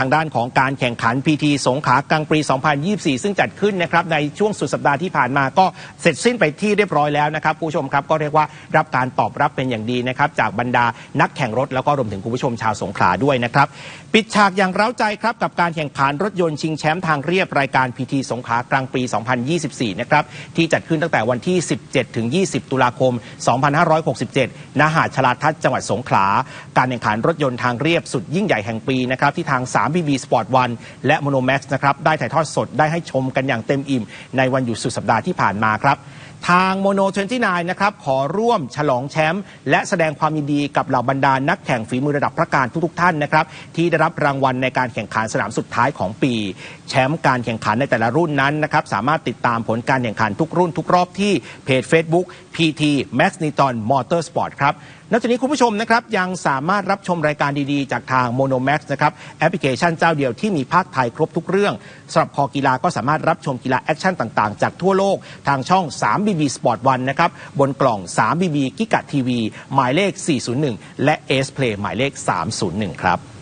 ทางด้านของการแข่งขัน PT สงขลากลางปี 2024 ซึ่งจัดขึ้นนะครับในช่วงสุดสัปดาห์ที่ผ่านมาก็เสร็จสิ้นไปที่เรียบร้อยแล้วนะครับผู้ชมครับก็เรียกว่ารับการตอบรับเป็นอย่างดีนะครับจากบรรดานักแข่งรถแล้วก็รวมถึงคุณผู้ชมชาวสงขลาด้วยนะครับปิดฉากอย่างเร้าใจครับกับการแข่งขันรถยนต์ชิงแชมป์ทางเรียบรายการ PT สงขลากลางปี 2024 นะครับที่จัดขึ้นตั้งแต่วันที่ 17 ถึง 20 ตุลาคม 2567 ณ หาดชลาทัศน์จังหวัดสงขลาการแข่งขันรถยนต์ทางเรียบสุดยิ่งใหญ่แห่งปีนะครับที่ทาง 3BB Sport 1 และ Monomax นะครับได้ถ่ายทอดสดได้ให้ชมกันอย่างเต็มอิ่ม ในวันหยุดสุดสัปดาห์ที่ผ่านมาครับ ทางโมโน29นะครับขอร่วมฉลองแชมป์และแสดงความยินดีกับเหล่าบรรดานักแข่งฝีมือระดับพระการทุกๆท่านนะครับที่ได้รับรางวัลในการแข่งขันสนามสุดท้ายของปี แชมป์การแข่งขันในแต่ละรุ่นนั้นนะครับสามารถติดตามผลการแข่งขันทุกรุ่นทุกรอบที่เพจ Facebook PT Max n i t o n Motorsport ครับนอกจากนี้คุณผู้ชมนะครับยังสามารถรับชมรายการดีๆ จากทาง Monomax นะครับแอปพลิเคชันเจ้าเดียวที่มีภาคไทยครบทุกเรื่องสำหรับคอกีฬาก็สามารถรับชมกีฬาแอคชั่นต่างๆ จากทั่วโลกทางช่อง BB Sport 1นะครับบนกล่อง 3BB กิกะทีวีหมายเลข 401 และ S Play หมายเลข 301 ครับ